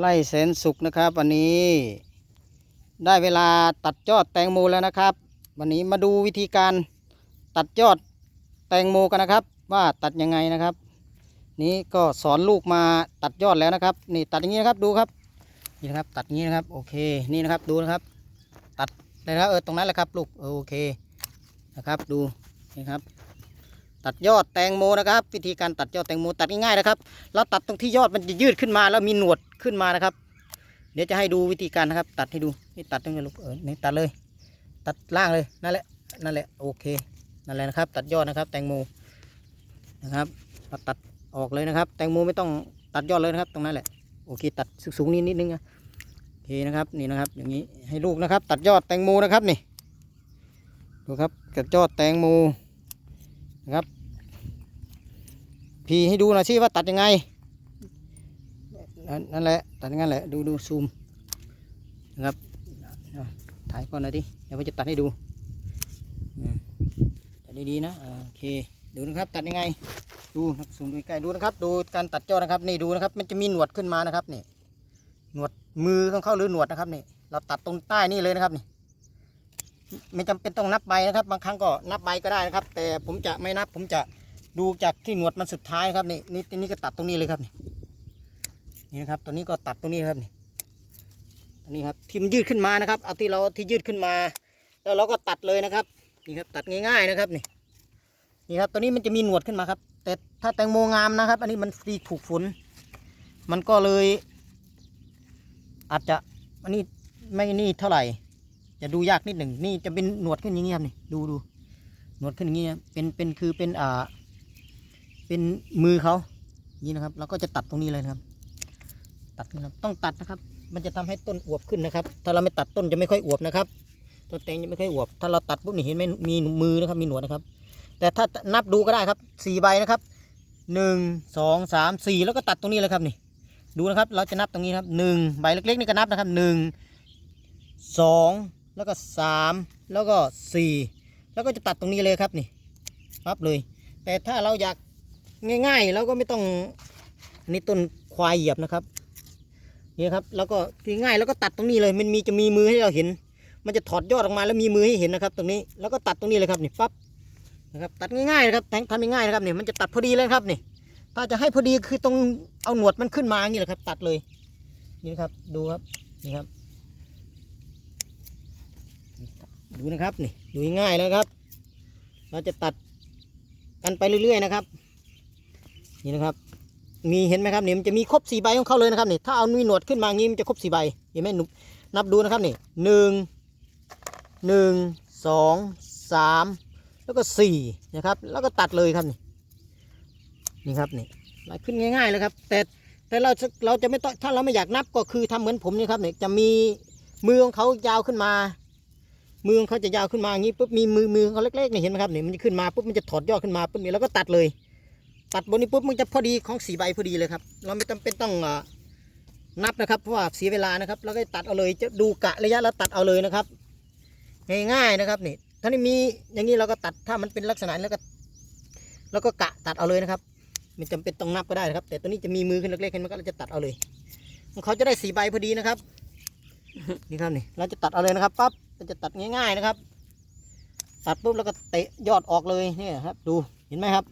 ไล่แสนสุขนะครับ วันนี้ ได้เวลาตัดยอดแตงโมแล้วนะครับ วันนี้มาดูวิธีการตัดยอดแตงโมกันนะครับ ว่าตัดยังไงนะครับ นี้ก็สอนลูกมาตัดยอดแล้วนะครับ นี่ตัดอย่างนี้นะครับดูครับ นี่นะครับตัดงี้นะครับโอเคนี่นะครับดูนะครับ ตัดเลยนะเออตรงนั้นแหละครับ ลูกโอเคนะครับดูนี่ครับ ตัดยอดแตงโมนะครับ วิธีการตัดยอดแตงโมตัดง่ายๆนะครับ เราตัดตรงที่ยอดมันจะยืดขึ้นมา แล้วมีหนวดขึ้นมานะครับ เดี๋ยวจะให้ดูวิธีการนะครับ ตัดให้ดูนี่ตัดตรงนี้ลูกเออนี่ตัดเลย ตัดล่างเลยนั่นแหละนั่นแหละโอเคนั่นแหละนะครับ ตัดยอดนะครับ แตงโมนะครับเราตัดออกเลยนะครับ แตงโมไม่ต้องตัดยอดเลยนะครับ ตรงนั้นแหละโอเค ตัดสูงๆนิดนิดนึงนะโอเคนะครับนี่นะครับ อย่างนี้ให้ลูกนะครับ ตัดยอดแตงโมนะครับนี่ดูครับตัดยอดแตงโมนะครับ พีให้ดูหน่อยสิว่าตัดยังไง นั่นแหละ ตัดย่างนั้นแหละ ดูดูซูมนะครับถ่ายก่อนน่อยดิ เดี๋ยวผมจะตัดให้ดู ตัดดีๆนะ โอเค ดูนะครับ ตัดยังไง ดูนะซูมดูใกล้ดูนะครับ ดูการตัดยอนะครับ นี่ดูนะครับ มันจะมีหนวดขึ้นมานะครับนี่ หนวดมือของเขาหรือหนวดนะครับนี่ เราตัดตรงใต้นี่เลยนะครับนี่ไม่จำเป็นต้องนับใบนะครับ บางครั้งก็นับใบก็ได้นะครับ แต่ผมจะไม่นับ ผมจะ ดูจากที่หนวดมันสุดท้ายครับนี่นี่นี่ก็ตัดตรงนี้เลยครับนี่นี่นะครับตัวนี้ก็ตัดตรงนี้ครับนี่อันนี้ครับที่มันยืดขึ้นมานะครับ เอาที่เราที่ยืดขึ้นมา แล้วเราก็ตัดเลยนะครับนี่ครับตัดง่ายๆนะครับนี่นี่ครับตัวนี้มันจะมีหนวดขึ้นมาครับ แต่ถ้าแตงโมงามนะครับ อันนี้มันตีถูกฝนมันก็เลย อาจจะอันนี้ไม่นี่เท่าไหร่ จะดูยากนิดหนึ่งนี่จะเป็นหนวดขึ้นอย่างนี้ยครับนี่ดูดูหนวดขึ้นอย่างนี้นะเป็นเป็นคือเป็นอ่า เป็นมือเขานี่นะครับ เราก็จะตัดตรงนี้เลยนะครับ ตัดนะครับต้องตัดนะครับ มันจะทำให้ต้นอวบขึ้นนะครับ ถ้าเราไม่ตัดต้นจะไม่ค่อยอวบนะครับต้นแตงจะไม่ค่อยอวบ ถ้าเราตัดปุ๊บนี่เห็นไหมมีมือนะครับ มีหนวดนะครับ แต่ถ้านับดูก็ได้ครับสี่ใบนะครับหนึ่งสองสามสี่แล้วก็ตัดตรงนี้เลยครับนี่ ดูนะครับ เราจะนับตรงนี้ครับหนึ่งใบเล็กๆนี่ก็นับนะครับหนึ่งสองแล้วก็สามแล้วก็สี่แล้วก็จะตัดตรงนี้เลยครับนี่ปั๊บเลย แต่ถ้าเราอยาก ง่าย ๆ แล้วก็ไม่ต้องอันนี้ต้นควายเหยียบนะครับนี่ครับแล้วก็ง่ายแล้วก็ตัดตรงนี้เลย มันมีจะมีมือให้เราเห็น มันจะถอดยอดออกมาแล้วมีมือให้เห็นนะครับ ตรงนี้แล้วก็ตัดตรงนี้เลยครับนี่ปั๊บนะครับตัดง่ายๆนะครับแทงทำง่ายๆนะครับนี่มันจะตัดพอดีเลยครับนี่ถ้าจะให้พอดีคือตรงเอาหนวดมันขึ้นมาอย่างนี้แหละครับ ตัดเลยนี่ครับดูครับนี่ครับ ดูนะครับนี่ดูง่ายแล้วครับ เราจะตัดกันไปเรื่อยๆนะครับ นี่นะครับ มีเห็นไหมครับนี่มันจะมีครบสี่ใบของเขาเลยนะครับนี่ถ้าเอามีหนวดขึ้นมางี้มันจะครบสี่ใบเห็นไหมหนุนับดูนะครับนี่หนึ่งหนึ่งสองสามแล้วก็สี่นะครับ แล้วก็ตัดเลยครับนี่นี่ครับนี่ไล่ขึ้นง่ายๆเลยครับ แต่แต่เราจะเราจะไม่ต้องถ้าเราไม่อยากนับก็คือทำเหมือนผมนี่ครับนี่จะมีมือของเขายาวขึ้นมา มือของเขาจะยาวขึ้นมาอย่างนี้ปุ๊บมีมือมือเขาเล็กๆนี่เห็นไหมครับนี่มันจะขึ้นมาปุ๊บมันจะถอดยอดขึ้นมาปุ๊บนี่แล้วก็ตัดเลย ตัดบนนี้ปุ๊บมันจะพอดีของสีใบพอดีเลยครับ เราไม่จำเป็นต้องนับนะครับเพราะว่าเสียเวลานะครับ แล้วก็ตัดเอาเลยจะดูกะระยะแล้วตัดเอาเลยนะครับ ง่ายๆนะครับนี่ถ้านี่มีอย่างนี้เราก็ตัดถ้ามันเป็นลักษณะแล้วก็แล้วก็กะตัดเอาเลยนะครับไม่จำเป็นต้องนับก็ได้นะครับ แต่ตัวนี้จะมีมือขึ้นเล็กๆขึ้นมันก็เราจะตัดเอาเลยเขาจะได้สีใบพอดีนะครับนี่ครับนี่เราจะตัดเอาเลยนะครับปั๊บเราจะตัดง่าย ๆนะครับ ตัดปุ๊บแล้วก็เตะยอดออกเลยเนี่ยครับ ดูเห็นไหมครับ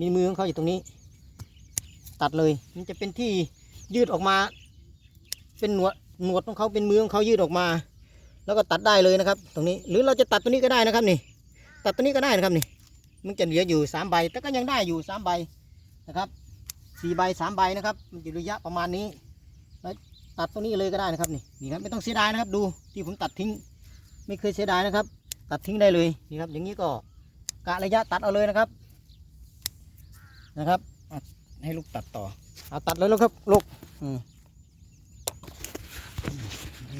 มีมือของเขาอยู่ตรงนี้ ตัดเลย มันจะเป็นที่ยืดออกมา เป็นหนวดหนวดของเขาเป็นมือของเขายืดออกมา แล้วก็ตัดได้เลยนะครับ ตรงนี้ หรือเราจะตัดตัวนี้ก็ได้นะครับนี่ ตัดตัวนี้ก็ได้นะครับนี่ มันจะเหลืออยู่สามใบ แต่ก็ยังได้อยู่สามใบนะครับสี่ใบสามใบนะครับ มันจะระยะประมาณนี้ แล้วตัดตรงนี้เลยก็ได้นะครับนี่ นี่ครับไม่ต้องเสียดายนะครับ ดูที่ผมตัดทิ้ง ไม่เคยเสียดายนะครับ ตัดทิ้งได้เลย นี่ครับ อย่างนี้ก็กะระยะตัดเอาเลยนะครับ นะครับให้ลูกตัดต่อเอาตัดเลยแล้วครับลูก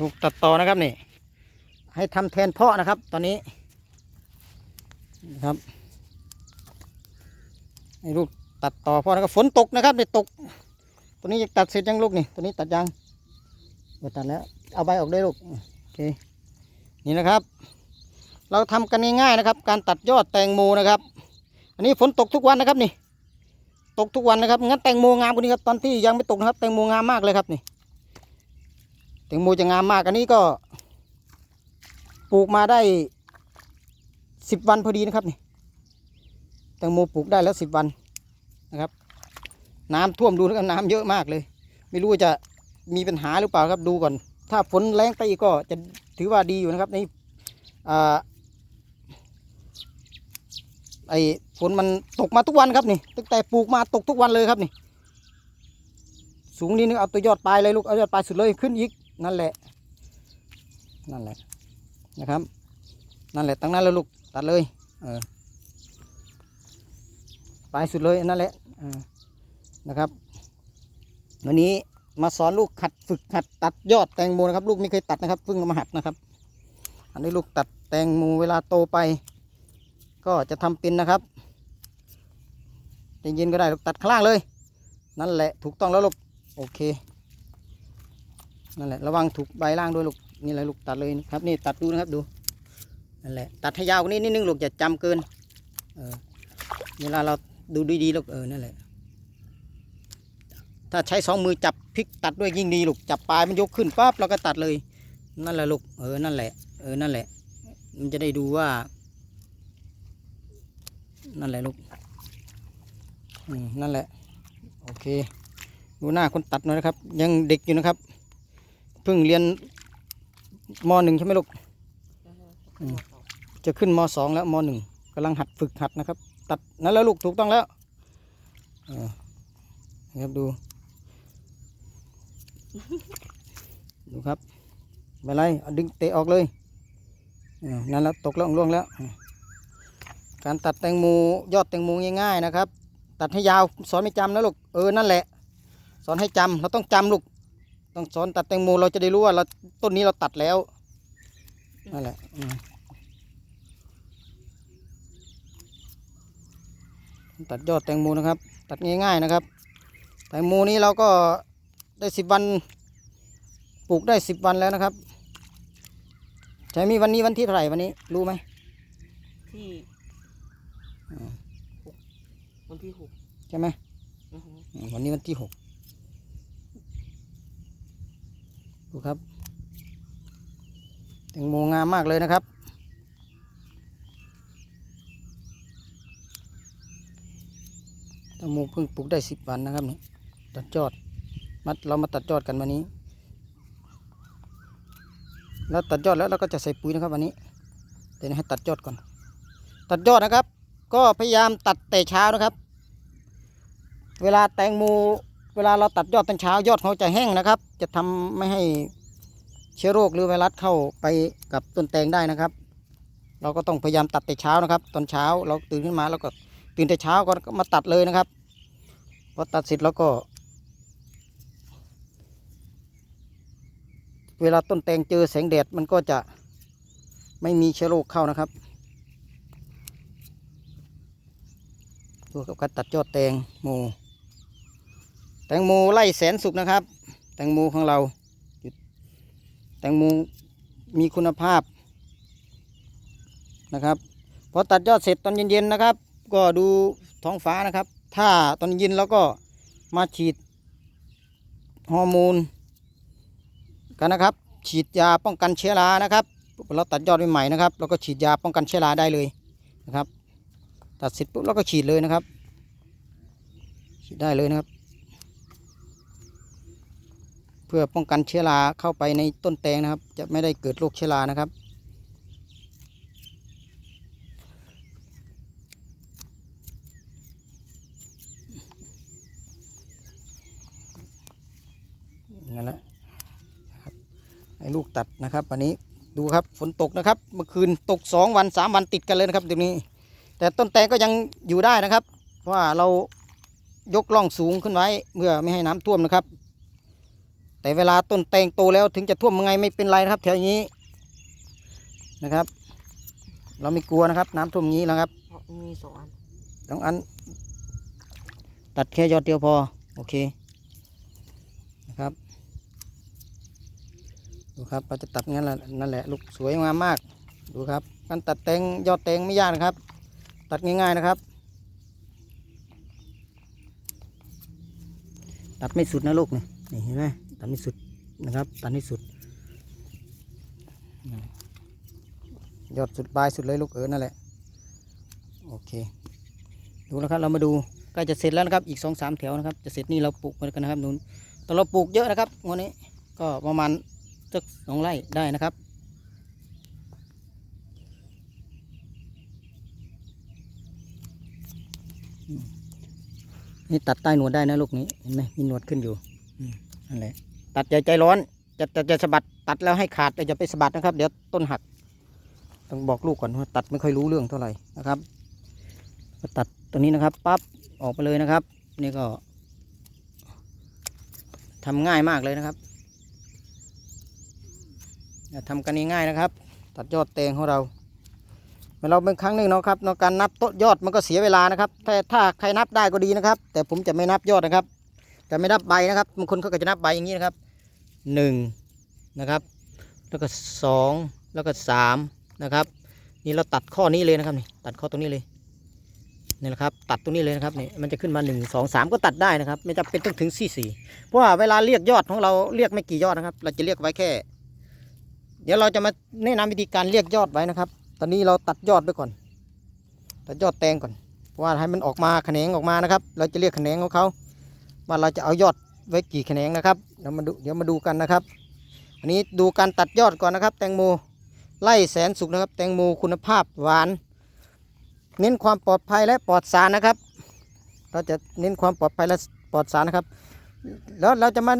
ลูกตัดต่อนะครับนี่ ให้ทำแทนพ่อนะครับ ตอนนี้นะครับให้ลูกตัดต่อพ่อนะครับฝนตกนะครับเด็ตก ตัวนี้จะตัดเสร็จยังลูกนี่ตัวนี้ตัดยังเออตัดแล้ว เอาใบออกได้ลูกโอเคนี่นะครับ เราทำกันง่ายๆนะครับ การตัดยอดแตงโมนะครับ อันนี้ฝนตกทุกวันนะครับนี่ ตกทุกวันนะครับงั้นแตงโมงามกว่านี้ครับตอนที่ยังไม่ตกนะครับ แตงโมงามมากเลยครับนี่แตงโมจะงามมากอันนี้ก็ปลูกมาได้สิบวันพอดีนะครับนี่แตงโมปลูกได้แล้วสิบวันนะครับ น้ำท่วมดูนะครับน้ำเยอะมากเลย ไม่รู้จะมีปัญหาหรือเปล่าครับดูก่อน ถ้าฝนแรงไปอีกก็จะถือว่าดีอยู่นะครับนี่อ่า ไอ้ฝนมันตกมาทุกวันครับนี่ตั้งแต่ปลูกมาตกทุกวันเลยครับนี่ สูงนิดนึงเอาตัวยอดปลายเลยลูกเอายอดปลายสุดเลยขึ้นอีกนั่นแหละ นั่นแหละนะครับ นั่นแหละตั้งนั้นแล้วลูกตัดเลยเออปลายสุดเลยนั่นแหละนะครับ วันนี้มาสอนลูกขัดฝึกขัดตัดยอดแตงโมนะครับ ลูกไม่เคยตัดนะครับเพิ่งเอามาหัดนะครับ อันนี้ลูกตัดแตงโมเวลาโตไป ก็จะทำเป็นนะครับเย็นก็ได้ลูกตัดข้างล่างเลย นั่นแหละถูกต้องแล้วลูกโอเค นั่นแหละระวังถูกใบล่างด้วยลูกนี่แหละลูกตัดเลยนะครับนี่ตัดดูนะครับดูนั่นแหละตัดให้ยาวกว่านี้นิดนึงลูกอย่าจำเกินเออเวลาเราดูดีๆลูกเออนั่นแหละ ถ้าใช้สองมือจับพลิกตัดด้วยยิ่งดีลูกจับปลายมันยกขึ้นปั๊บเราก็ตัดเลย นั่นแหละลูกเออนั่นแหละเออนั่นแหละ มันจะได้ดูว่า นั่นแหละลูกอืมนั่นแหละ โอเค ดูหน้าคนตัดหน่อยนะครับ ยังเด็กอยู่นะครับเพิ่งเรียนมหนึ่งใช่ไหมลูกอืมจะขึ้นมสองแล้วมหนึ่งกำลังหัดฝึกหัดนะครับ ตัดนั่นแล้วลูกถูกต้องแล้วนะครับดู ดูครับไม่ไรดึงเตะออกเลยนั่นแล้วตกแล้วล่วงแล้ว การตัดแตงโมยอดแตงโมง่ายๆนะครับ ตัดให้ยาวสอนไม่จำนะลูกเออนั่นแหละ สอนให้จำเราต้องจำลูกต้องสอนตัดแตงโมเราจะได้รู้ว่าเราต้นนี้เราตัดแล้วนั่นแหละตัดยอดแตงโมนะครับ ตัดง่ายๆนะครับ แตงโมนี้เราก็ได้สิบวันปลูกได้สิบวันแล้วนะครับใช่มีวันนี้วันที่เท่าไหร่วันนี้รู้ไหมที่ วันที่หกใช่ไหมอือฮึอืมวันนี้วันที่หกดูครับแตงโมงามมากเลยนะครับ แตงโมเพิ่งปลูกได้สิบวันนะครับนี่ตัดยอดมัดเรามาตัดยอดกันวันนี้ แล้วตัดยอดแล้วเราก็จะใส่ปุ๋ยนะครับวันนี้เดี๋ยวให้ตัดยอดก่อน ตัดยอดนะครับ ก็พยายามตัดแต่เช้านะครับ เวลาแตงโมเวลาเราตัดยอดตอนเช้ายอดเขาจะแห้งนะครับ จะทำไม่ให้เชื้อโรคหรือไวรัสเข้าไปกับต้นแตงได้นะครับ เราก็ต้องพยายามตัดแต่เช้านะครับ ตอนเช้าเราตื่นขึ้นมาแล้วก็ตื่นแต่เช้าก็มาตัดเลยนะครับพอตัดเสร็จแล้วก็ เวลาต้นแตงเจอแสงแดดมันก็จะไม่มีเชื้อโรคเข้านะครับดูกับการตัดยอดแตงโม แตงโมไล่แสนสุกนะครับ แตงโมของเรา แตงโมมีคุณภาพนะครับพอตัดยอดเสร็จตอนเย็นๆนะครับ ก็ดูท้องฟ้านะครับ ถ้าตอนเย็นแล้วก็มาฉีดฮอร์โมนกันนะครับ ฉีดยาป้องกันเชื้อรานะครับเราตัดยอดใหม่ๆนะครับเราก็ฉีดยาป้องกันเชื้อราได้เลยนะครับ ตัดเสร็จปุ๊บเราก็ฉีดเลยนะครับ ฉีดได้เลยนะครับ เพื่อป้องกันเชื้อราเข้าไปในต้นแตงนะครับ จะไม่ได้เกิดโรคเชื้อรานะครับ นั่นแหละครับให้ลูกตัดนะครับวันนี้ดูครับฝนตกนะครับ เมื่อคืนตกสองวันสามวันติดกันเลยนะครับเดี๋ยวนี้ แต่ต้นแตงก็ยังอยู่ได้นะครับ เพราะว่าเรายกล่องสูงขึ้นไว้เพื่อไม่ให้น้ำท่วมนะครับ แต่เวลาต้นแตงโตแล้วถึงจะท่วมยังไงไม่เป็นไรนะครับ แถวนี้นะครับ เราไม่กลัวนะครับ น้ำท่วมอย่างนี้แล้วครับเพราะมีสองอันสองอัน ตัดแค่ยอดเดียวพอ โอเคนะครับดูครับเราจะตัดงั้นแหละนั่นแหละลูกสวยงามมากดูครับการตัดแตงยอดแตงไม่ยากนะครับ ตัดง่ายๆนะครับตัดไม่สุดนะลูกนี่นี่เห็นไหม ตัดไม่สุดนะครับตัดไม่สุด ยอดสุดปลายสุดเลยลูกเออนั่นแหละโอเค ดูนะครับเรามาดูใกล้จะเสร็จแล้วนะครับอีกสองสามแถวนะครับ จะเสร็จนี่เราปลูกกันนะครับนู้นแต่เราปลูกเยอะนะครับงวดนี้ก็ประมาณสักสองไร่ได้นะครับนี่ตัดใต้หนวดได้นะลูกนี้เห็นไหมมีหนวดขึ้นอยู่นั่นแหละ ตัดใจใจร้อนจะจะจะสะบัดตัดแล้วให้ขาดแต่อย่าไปสะบัดนะครับ เดี๋ยวต้นหัก ต้องบอกลูกก่อนว่าตัดไม่ค่อยรู้เรื่องเท่าไหร่นะครับก็ตัดตัวนี้นะครับปั๊บออกไปเลยนะครับ นี่ก็ทำง่ายมากเลยนะครับอย่าทำกันง่ายๆนะครับ ตัดยอดแตงของเราเราเป็นครั้งหนึ่งเนาะครับเนการนับต้นยอดมันก็เสียเวลานะครับ แต่ถ้าใครนับได้ก็ดีนะครับ แต่ผมจะไม่นับยอดนะครับจะไม่นับใบนะครับบางคนเขาก็จะนับใบอย่างนี้นะครับ หนึ่งนะครับ แล้วก็สองแล้วก็สามนะครับ นี่เราตัดข้อนี้เลยนะครับนี่ตัดข้อตรงนี้เลยนี่แหละครับตัดตรงนี้เลยนะครับนี่มันจะขึ้นมาหนึ่งสองสามก็ตัดได้นะครับ ไม่จำเป็นต้องถึงสี่สี่เพราะว่าเวลาเรียกยอดของเราเรียกไม่กี่ยอดนะครับ เราจะเรียกไว้แค่ เดี๋ยวเราจะมาแนะนำวิธีการเรียกยอดไว้นะครับ ตอนนี้เราตัดยอดไปก่อน ตัดยอดแตงก่อนเพราะว่าให้มันออกมาแขนงออกมานะครับ เราจะเรียกแขนงของเขาว่าเราจะเอายอด ไว้กี่แขนงนะครับเดี๋ยวมาดูเดี๋ยวมาดูกันนะครับ อันนี้ดูการตัดยอดก่อนนะครับ แตงโมไล่แสนสุกนะครับ แตงโมคุณภาพหวาน เน้นความปลอดภัยและปลอดสารนะครับ เราจะเน้นความปลอดภัยและปลอดสารนะครับ แล้วเราจะมา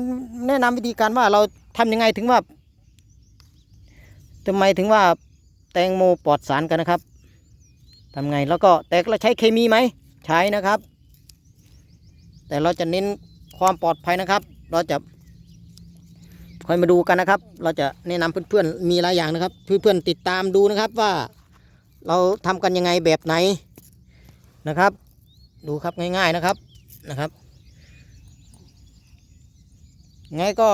แนะนำวิธีการว่าเราทำยังไงถึงว่าทำไมถึงว่าแตงโมปลอดสารกันนะครับทำไงแล้วก็แต่เราใช้เคมีไหมใช้นะครับ แต่เราจะเน้น ความปลอดภัยนะครับ เราจะคอยมาดูกันนะครับ เราจะแนะนำเพื่อนๆมีหลายอย่างนะครับ เพื่อนๆติดตามดูนะครับว่าเราทำกันยังไงแบบไหนนะครับ ดูครับง่าย ๆนะครับนะครับไงก็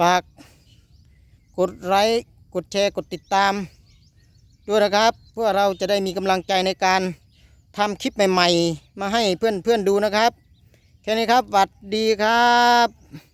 ฝากกดไลค์กดแชร์กดติดตามด้วยนะครับ เพื่อเราจะได้มีกำลังใจในการ ทำคลิปใหม่ ๆ มาให้เพื่อนๆดูนะครับ แค่นี้ครับสวัสดีครับ